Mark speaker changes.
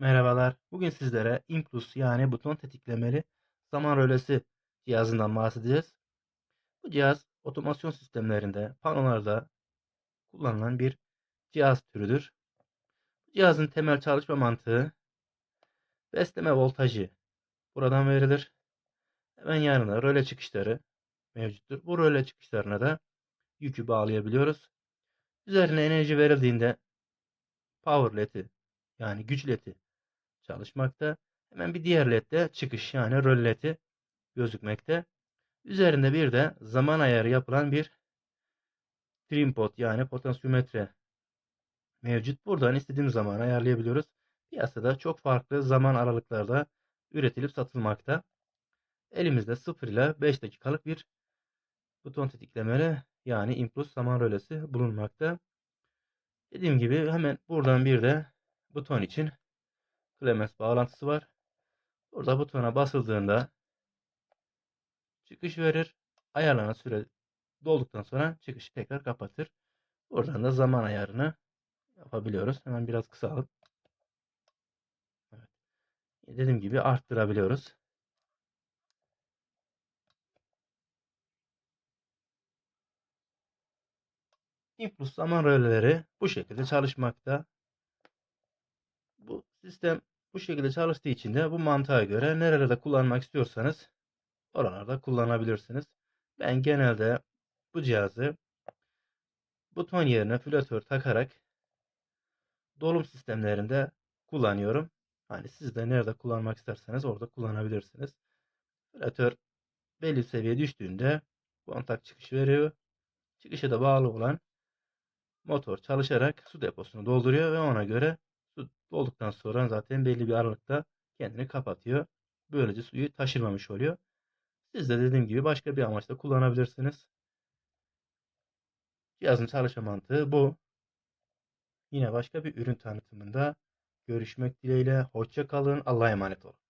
Speaker 1: Merhabalar. Bugün sizlere Implus yani buton tetiklemeli zaman rölesi cihazından bahsedeceğiz. Bu cihaz otomasyon sistemlerinde, panolarda kullanılan bir cihaz türüdür. Bu cihazın temel çalışma mantığı besleme voltajı buradan verilir. Hemen yanına röle çıkışları mevcuttur. Bu röle çıkışlarına da yükü bağlayabiliyoruz. Üzerine enerji verildiğinde power led'i yani güç led'i çalışmakta. Hemen bir diğer led de çıkış yani led'i gözükmekte. Üzerinde bir de zaman ayarı yapılan bir trim pot yani potansiyometre mevcut. Buradan istediğimiz zaman ayarlayabiliyoruz. Piyasada çok farklı zaman aralıklarda üretilip satılmakta. Elimizde 0 ile 5 dakikalık bir buton tetiklemeli yani impuls zaman rölesi bulunmakta. Dediğim gibi hemen buradan bir de buton için Clemens bağlantısı var. Burada butona basıldığında çıkış verir. Ayarlanan süre dolduktan sonra çıkışı tekrar kapatır. Buradan da zaman ayarını yapabiliyoruz. Hemen biraz kısalım. Evet. Dediğim gibi arttırabiliyoruz. Impuls zaman röleleri bu şekilde çalışmakta. Bu sistem bu şekilde çalıştığı için de bu mantığa göre nerelerde kullanmak istiyorsanız oralarda kullanabilirsiniz. Ben genelde bu cihazı buton yerine flotör takarak dolum sistemlerinde kullanıyorum. Hani siz de nerede kullanmak isterseniz orada kullanabilirsiniz. Flotör belli seviye düştüğünde kontak çıkış veriyor. Çıkışa da bağlı olan motor çalışarak su deposunu dolduruyor ve ona göre su dolduktan sonra zaten belli bir aralıkta kendini kapatıyor. Böylece suyu taşırmamış oluyor. Siz de dediğim gibi başka bir amaçla kullanabilirsiniz. Cihazın çalışma mantığı bu. Yine başka bir ürün tanıtımında görüşmek dileğiyle. Hoşça kalın. Allah'a emanet olun.